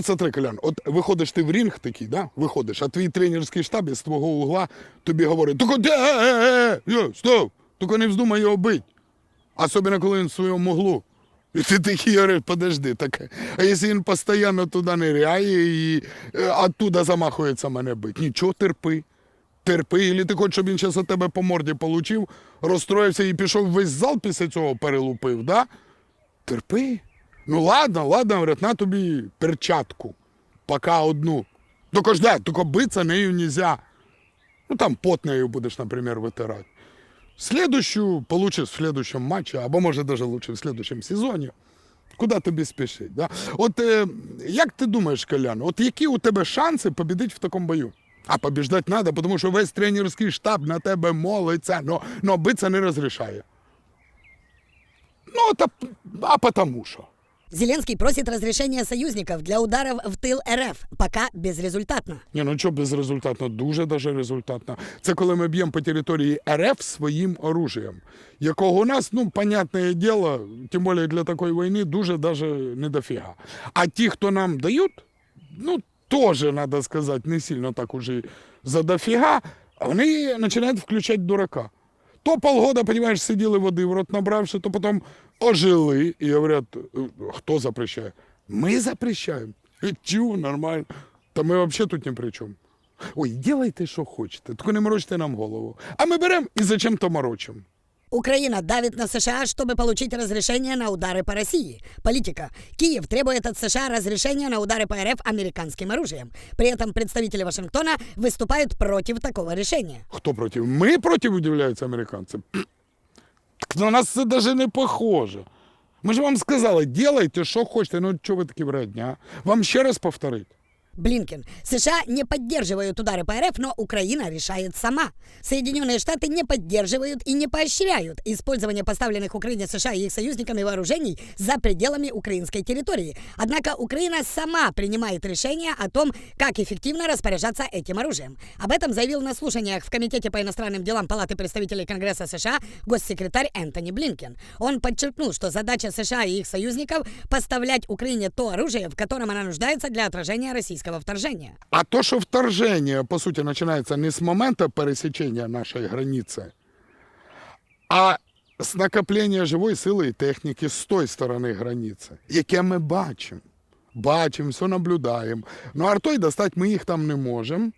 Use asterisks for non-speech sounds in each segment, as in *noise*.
Ну, смотри, Колян, от виходиш ти в рінг такий, да? виходиш, а твій тренерський штаб із твого угла тобі говорить, тільки де, е, е, е, стоп, тільки не вздумай його бити. Особливо, коли він в своєму углу. І ти такий говориш, подожди, так, а якщо він постійно туди ниряє і оттуда замахується мене бити, нічого, терпи. Терпи, і ти хочеш, щоб він зараз тебе по морді получив, розстроївся і пішов весь зал після цього перелупив, да? Терпи. Ну ладно, ладно, говорять, на тобі перчатку. Пока одну. Тільки ж да, тільки битися нею нельзя. Ну там пот нею будеш, наприклад, витирати. Следующую получиш в следующем матчі, або може даже лучше в следующем сезоні. Куди тобі спішить? Да? От е, як ти думаєш, Колян, от які у тебе шанси побідити в такому бою? А побіждати треба, тому що весь тренерський штаб на тебе молиться, но, но битися не розрішає. Ну, та, а потому що. Зеленский просит разрешения союзников для ударов в тыл РФ, пока безрезультатно. Ні, ну що безрезультатно, дуже даже результатно. Це коли ми б'ємо по території РФ своїм оружієм, якого у нас, ну, понятне діло, тим більше для такої війни, дуже даже не дофіга. А ті, хто нам дають, ну, теж, треба сказати, не сильно так уже за дофіга, вони починають включати дурака. То полгода, понимаешь, сиділи води в рот набравши, то потім ожили і говорять, кто хто запрещає? Ми запрещаємо. Е, Чу, нормально. Та ми взагалі тут ні при чому. Ой, делайте, що хочете, тільки не морочте нам голову. А ми беремо і зачем-то морочимо. Украина давит на США, чтобы получить разрешение на удары по России. Политика. Киев требует от США разрешения на удары по РФ американским оружием. При этом представители Вашингтона выступают против такого решения. Хто проти? Ми проти, удивляються американці. *clears throat* Так на нас це навіть не похоже. Ми ж вам сказали, делайте, що хочете. Ну, чого ви такі вредні, а? Вам ще раз повторити. Блинкен. США не поддерживают удары по РФ, но Украина решает сама. Соединенные Штаты не поддерживают и не поощряют использование поставленных Украине США и их союзниками вооружений за пределами украинской территории. Однако Украина сама принимает решение о том, как эффективно распоряжаться этим оружием. Об этом заявил на слушаниях в Комитете по иностранным делам Палаты представителей Конгресса США госсекретарь Энтони Блинкен. Он подчеркнул, что задача США и их союзников поставлять Украине то оружие, в котором она нуждается для отражения российского вторжения. А то, що вторження, по суті, починається не з моменту пересічення нашої границі, а з накоплення живої сили і техніки з тої сторони границі, яке ми бачимо. Бачимо, все наблюдаємо. Ну, артой достати ми їх там не можемо.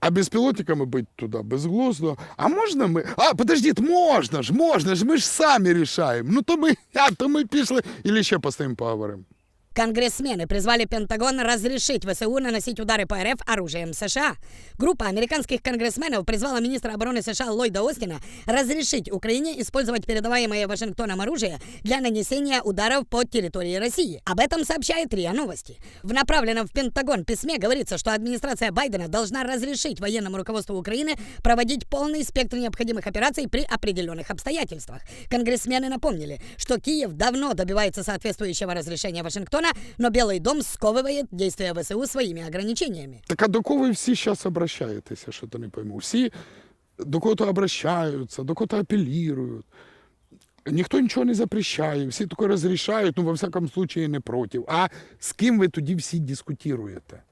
А безпілотниками бить туди безглуздо. А можна ми. А, подождіть, можна ж, можна ж, ми ж самі рішаємо. Ну то ми, а, то ми пішли, і ще постоїмо поговоримо. Конгрессмены призвали Пентагон разрешить ВСУ наносить удары по РФ оружием США. Группа американских конгрессменов призвала министра обороны США Ллойда Остина разрешить Украине использовать передаваемое Вашингтоном оружие для нанесения ударов по территории России. Об этом сообщает РИА Новости. В направленном в Пентагон письме говорится, что администрация Байдена должна разрешить военному руководству Украины проводить полный спектр необходимых операций при определенных обстоятельствах. Конгрессмены напомнили, что Киев давно добивается соответствующего разрешения Вашингтона, но Белый дом сковывает действия ВСУ своими ограничениями. Так а до кого ви всі зараз обращаєтеся, що то не пойму? Всі до кого-то обращаються, до кого-то апелюють. Ніхто нічого не запрещає, всі тільки розрішають, ну, во всякому случае, не проти. А з ким ви тоді всі дискутуєте?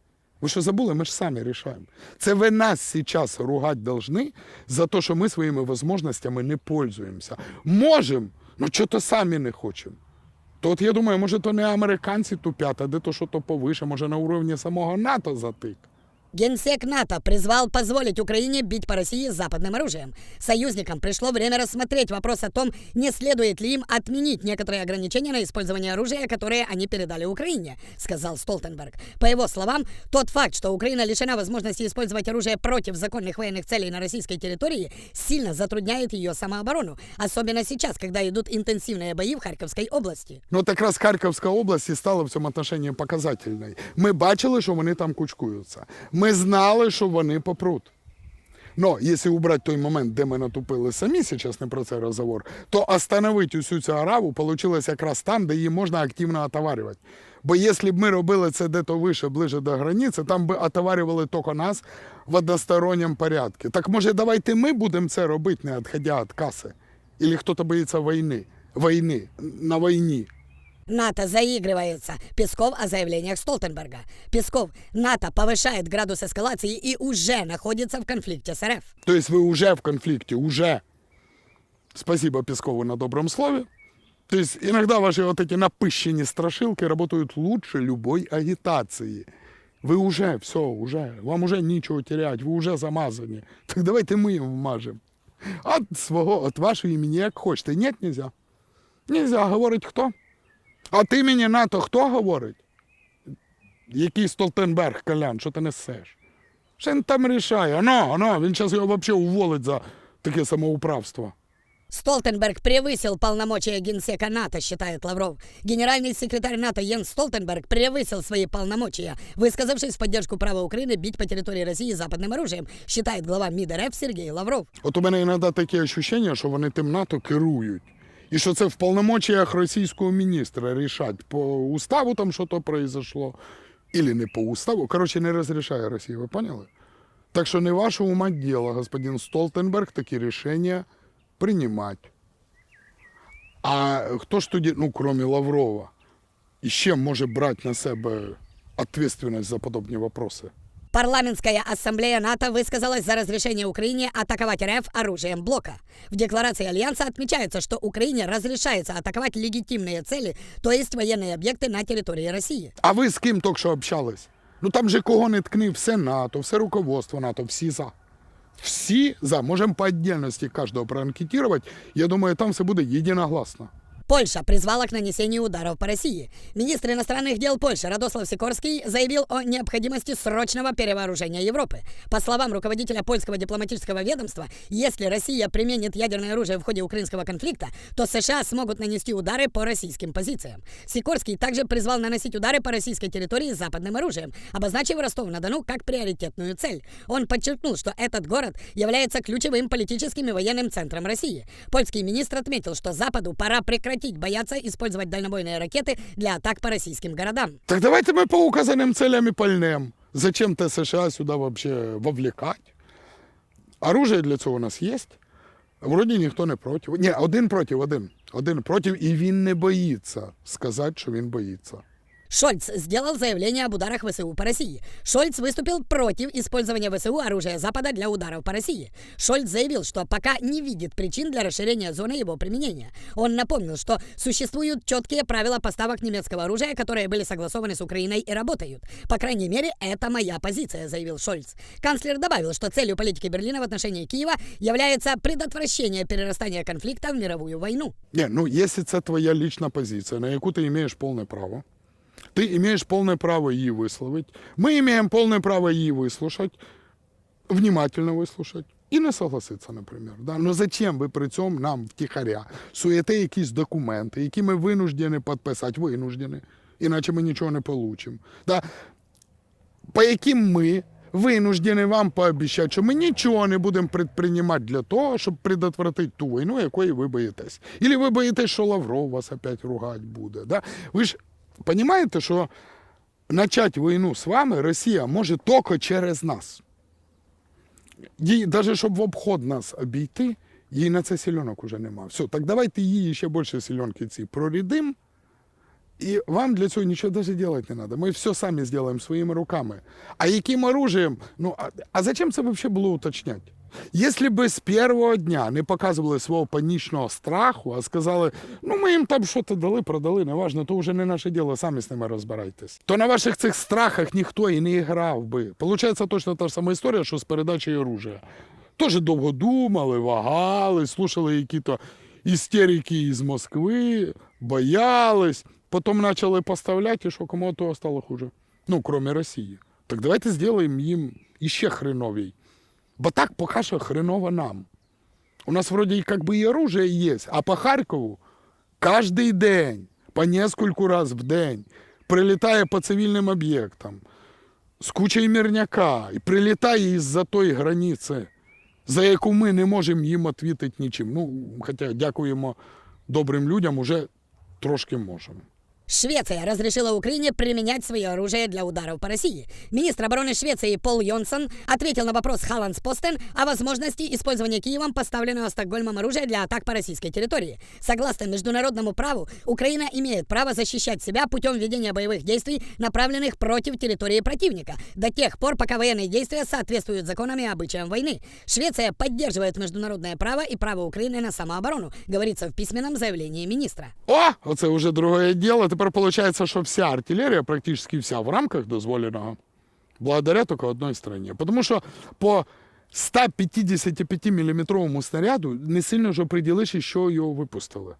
Ви що забули, ми ж самі рішаємо. Це ви нас зараз ругати должны за те, що ми своїми можливостями не пользуємося. Можемо, але чого-то самі не хочемо. То я думаю, може, то не американці тупять, а де то, що то повише, може на уровні самого НАТО затик. Генсек НАТО призвал позволить Украине бить по России западным оружием. Союзникам пришло время рассмотреть вопрос о том, не следует ли им отменить некоторые ограничения на использование оружия, которые они передали Украине, сказал Столтенберг. По его словам, тот факт, что Украина лишена возможности использовать оружие против законных военных целей на российской территории, сильно затрудняет ее самооборону, особенно сейчас, когда идут интенсивные бои в Харьковской области. Ну, от якраз Харківська область і стала в цьому отношенні показательною. Ми бачили, що вони там кучкуються. Ми знали, що вони попруть. Но якщо убрати той момент, де ми натупили самі, зараз не про це розговор, то остановити усю цю араву вийшло якраз там, де її можна активно отоварювати. Бо якщо б ми робили це де-то вище, ближе до границі, там би отоварювали тільки нас в односторонньому порядку. Так може давайте ми будемо це робити, не відходя від каси? Или хтось боїться війни, війни, на війні? НАТО заигрывается. Песков о заявлениях Столтенберга. Песков. НАТО повышает градус эскалации и уже находится в конфликте с РФ. То есть вы уже в конфликте, уже. Спасибо Пескову на добром слове. То есть иногда ваши вот эти напыщенные страшилки работают лучше любой агитации. Вы уже, все, уже, вам уже нічого терять, ви уже замазані. *laughs* Так давайте ми їм вмажемо. От свого, от вашого імені як хочете. Ні, нельзя. Нельзя, говорить хто? От імені НАТО хто говорить? Який Столтенберг, Колян, що ти несеш? Що він там рішає? Ано, ано, він зараз його взагалі уволить за таке самоуправство. Столтенберг превысил полномочия генсека НАТО, считает Лавров. Генеральный секретарь НАТО Йенс Столтенберг превысил свои полномочия, высказавшись в поддержку права Украины бить по территории России западным оружием, считает глава МИД РФ Сергей Лавров. От у мене іноді таке ощущення, що вони тим НАТО керують. І що це в полномочиях російського міністра рішать. По уставу там що то произошло, или не по уставу. Коротше, не розрішає Росія, ви поняли? Так що не ваше ума діло, господин Столтенберг, такі рішення приймати. А хто ж тоді, ну, крім Лаврова, іще може брати на себе відповідальність за подобні вопроси? Парламентская ассамблея НАТО высказалась за разрешение Украине атаковать РФ оружием блока. В декларации Альянса отмечается, что Украине разрешается атаковать легитимные цели, то есть военные объекты на территории России. А ви з ким тільки що общались? Ну там же кого не ткни, все НАТО, все руководство НАТО, всі за. Всі за. Можемо по отдельности кожного проанкетувати. Я думаю, там все буде єдиногласно. Польша призвала к нанесению ударов по России. Министр иностранных дел Польши Радослав Сикорский заявил о необходимости срочного перевооружения Европы. По словам руководителя польского дипломатического ведомства, если Россия применит ядерное оружие в ходе украинского конфликта, то США смогут нанести удары по российским позициям. Сикорский также призвал наносить удары по российской территории западным оружием, обозначив Ростов-на-Дону как приоритетную цель. Он подчеркнул, что этот город является ключевым политическим и военным центром России. Польский министр отметил, что Западу пора прекратить бояться использовать дальнобойные ракеты для атак по российским городам. Так давайте ми по указаним целям і пальнем. Зачем те США сюди вообще вовлекать? Оружие для цього у нас є. Вроді ніхто не проти. Ні, один проти, один. Один проти, і він не боїться сказати, що він боїться. Шольц сделал заявление об ударах ВСУ по России. Шольц выступил против использования ВСУ оружия Запада для ударов по России. Шольц заявил, что пока не видит причин для расширения зоны его применения. Он напомнил, что существуют четкие правила поставок немецкого оружия, которые были согласованы с Украиной и работают. По крайней мере, это моя позиция, заявил Шольц. Канцлер добавил, что целью политики Берлина в отношении Киева является предотвращение перерастания конфликта в мировую войну. Ні, ну якщо це твоя лічна позиція, на яку ти маєш повне право, ти маєш повне право її висловити. Ми маємо повне право її вислухати, внимательно вислухати. І не согласитися, наприклад. Да? Ну зачем ви при цьому нам втіхаря суєте якісь документи, які ми винуждені підписати, винуждені, іначе ми нічого не получимо. Да? По яким ми винуждені вам пообіцяти, що ми нічого не будемо предприймати для того, щоб предотвратити ту війну, якої ви боїтесь. Ілі ви боїтесь, що Лавров вас опять ругати буде. Да? Ви ж розумієте, що почати війну з вами Росія може тільки через нас. Їй, навіть щоб в обход нас обійти, їй на це сільонок уже нема. Все, так давайте їй ще більше сільонки ці прорядим, і вам для цього нічого навіть робити не треба. Ми все самі зробимо своїми руками. А яким оружием? Ну, а, а зачем це взагалі було уточняти? Якщо б з першого дня не показували свого панічного страху, а сказали, ну ми їм там щось дали, продали, неважно, то вже не наше діло, самі з ними розбирайтесь. То на ваших цих страхах ніхто і не грав би. Получається точно та ж сама історія, що з передачею оружия. Теж довго думали, вагали, слушали які-то істерики із Москви, боялись, потім почали поставляти, і що кому того стало хуже. Ну, крім Росії. Так давайте зробимо їм іще хреновій. Бо так поки що хреново нам. У нас вроде как бы и оружие есть, а по Харкову каждый день, по нескольку раз в день, прилітає по цивільним об'єктам з кучою мирняка і прилітає із-за тої границі, за яку ми не можемо їм відповідати нічим. Ну, хоча дякуємо добрим людям, уже трошки можемо. Швеция разрешила Украине применять свое оружие для ударов по России. Министр обороны Швеции Пол Йонсон ответил на вопрос Халландс Постен о возможности использования Киевом поставленного Стокгольмом оружия для атак по российской территории. Согласно международному праву, Украина имеет право защищать себя путем ведения боевых действий, направленных против территории противника, до тех пор, пока военные действия соответствуют законам и обычаям войны. Швеция поддерживает международное право и право Украины на самооборону, говорится в письменном заявлении министра. О, оце вже друге діло. Тепер виходить, що вся артилерія, практично вся в рамках дозволеного, благодаря тільки одній стороні. Тому що по 155 мм снаряду не сильно вже приділиш, що його випустили.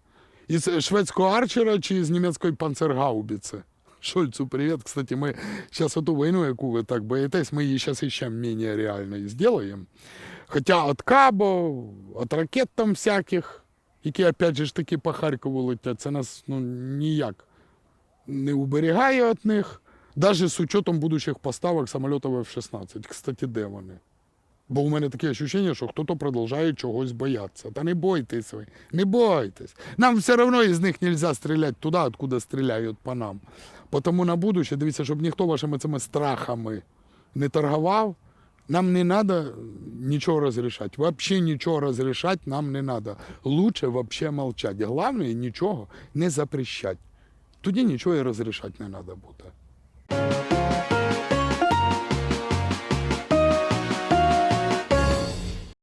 Із шведського арчера чи з німецької панцергаубіці. Шольцу, привіт. Кстати, ми зараз ту війну, яку ви так боїтесь, ми її зараз ще менш реальною зробимо. Хоча від Кабо, від ракет там всяких, які опять же ж таки по Харкову летять, це нас ну, ніяк не уберігає від них, навіть з учетом будущих поставок самолітів F-16. Кстати, де вони? Бо у мене таке відчуття, що хтось продовжує чогось боятися. Та не бойтесь ви, не бойтесь. Нам все одно із них не можна стріляти туди, откуда стріляють по нам. Тому на будущее, дивіться, щоб ніхто вашими цими страхами не торгував, нам не треба нічого розрішати. Вообще нічого розрішати нам не треба. Лучше вообще молчать. Головне, нічого не запрещати. Тоді нічого і розрішати не треба буде.